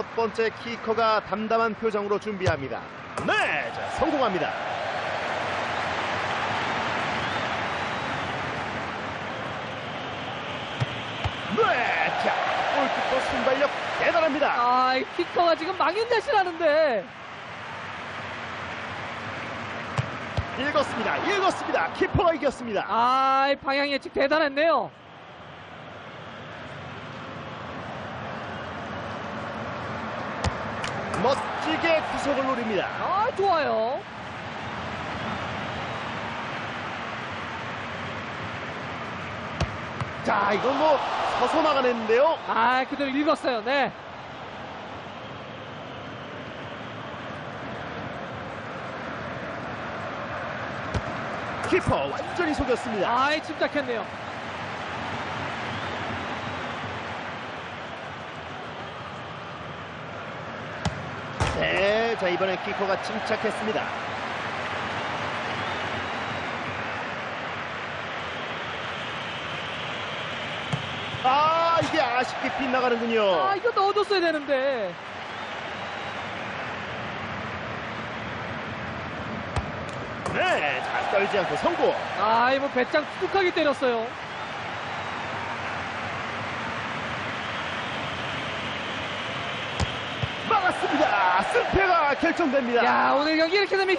첫 번째 키커가 담담한 표정으로 준비합니다. 네, 자, 성공합니다. 네, 자, 골키퍼 순발력 대단합니다. 아, 이 키커가 지금 망연자실 하는데. 읽었습니다. 읽었습니다. 키퍼가 이겼습니다. 아, 이 방향 예측 대단했네요. 멋지게 구석을 노립니다. 아, 좋아요. 자, 이건 뭐 서서 나가냈는데요. 아, 그대로 읽었어요. 네. 키퍼 완전히 속였습니다. 아, 이 침착했네요. 네, 자 이번엔 키커가 침착했습니다. 아, 이게 아쉽게 빗나가는군요. 아, 이거 넣어줬어야 되는데. 네, 자 떨지 않고 성공. 아, 이뭐 배짱 툭하게 때렸어요. 막았습니다. 승패가 결정됩니다. 야, 오늘 경기 이렇게 되면